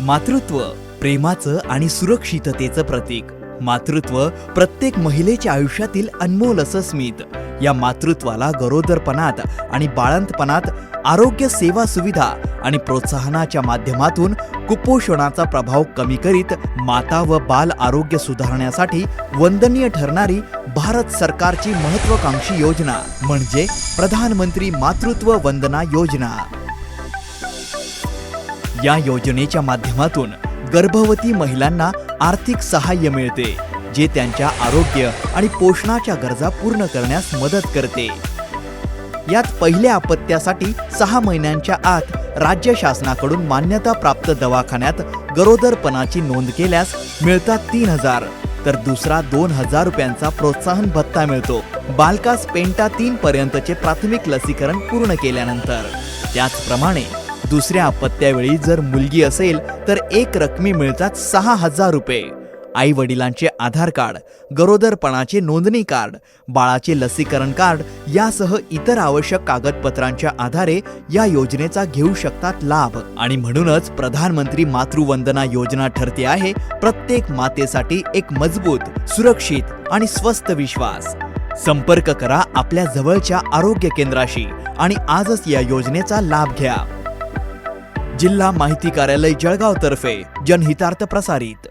मातृत्व प्रेमाचं आणि सुरक्षिततेचं प्रतीक. मातृत्व प्रत्येक महिलेच्या आयुष्यातील अनमोल असं स्मित. या मातृत्वाला गरोदरपणात आणि बाळंतपणात आरोग्य सेवा सुविधा आणि प्रोत्साहनाच्या माध्यमातून कुपोषणाचा प्रभाव कमी करीत माता व बाल आरोग्य सुधारण्यासाठी वंदनीय ठरणारी भारत सरकारची महत्वाकांक्षी योजना. म्हणजे प्रधानमंत्री मातृत्व वंदना योजना. या योजनेच्या माध्यमातून गर्भवती महिलांना आर्थिक सहाय्य मिळते जे त्यांच्या आरोग्य आणि पोषणाच्या गरजा पूर्ण करण्यास मदत करते. यात पहिल्या अपत्यासाठी सहा महिन्यांच्या आत राज्य शासनाकडून मान्यता प्राप्त दवाखान्यात गरोदरपणाची नोंद केल्यास मिळतात तीन हजार तर दुसरा दोन हजार रुपयांचा प्रोत्साहन भत्ता मिळतो. बालकास पेंटा तीन पर्यंतचे प्राथमिक लसीकरण पूर्ण केल्यानंतर. त्याचप्रमाणे दुसऱ्या अपत्यावेळी जर मुलगी असेल तर एक रकमी मिळतात सहा हजार रुपये. आई वडिलांचे आधार कार्ड गरोदरपणाचे नोंदणी कार्ड बाळाचे लसीकरण कार्ड यासह इतर आवश्यक कागदपत्रांच्या आधारे या योजनेचा घेऊ शकतात लाभ. आणि म्हणूनच प्रधानमंत्री मातृवंदना योजना ठरते आहे प्रत्येक मातेसाठी एक मजबूत सुरक्षित आणि स्वस्त विश्वास. संपर्क करा आपल्या जवळच्या आरोग्य केंद्राशी आणि आजच या योजनेचा लाभ घ्या. जिल्हा माहिती कार्यालय जळगाव तर्फे जनहितार्थ प्रसारित.